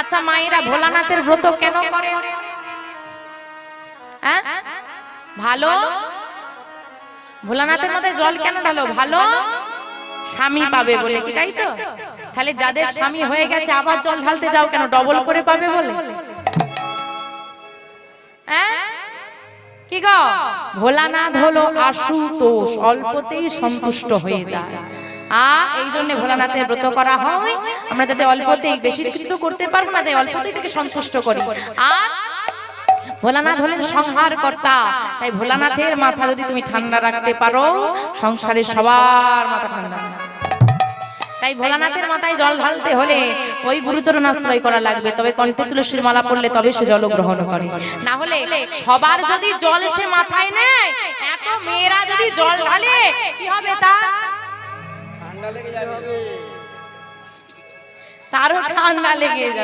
আচ্ছা মায়েরা ভোলানাথের ব্রত কেন করে? হ্যাঁ? ভালো? ভোলানাথের মাথায় জল কেন ঢালো? ভালো? স্বামী পাবে বলে কি, তাই তো? তাহলে যাদের স্বামী হয়ে গেছে, আবার জল ঢালতে যাও কেন? ডবল করে পাবে বলে? হ্যাঁ? কি গো? ভোলানাথ হলো আশুতোষ, অল্পতেই সন্তুষ্ট হয়ে যায়। আ, এই জন্য ভোলানাথের ব্রত করা হয়। আমরা যাতে অল্পতেই বেশি কিছু তো করতে পারব না, তাই অল্পতেই থেকে সন্তুষ্ট করি। আর ভোলানাথ হলেন সংহার কর্তা তাই ভোলানাথের মাথা যদি তুমি ঠান্ডা রাখতে পারো, সংসারে সবার মাথা ঠান্ডা। তাই ভোলানাথের মাথায় জল ঢালতে হলে ওই গুরুচরণ আশ্রয় করা লাগবে। তবে কণ্ঠে তুলসীর মালা পড়লে তবে সে জল গ্রহণ করে। না হলে সবার যদি জল সে মাথায় নেয়, এত মেয়েরা যদি জল ঢালে, কি হবে তা তারও ঠান্ডা লেগে যাবে।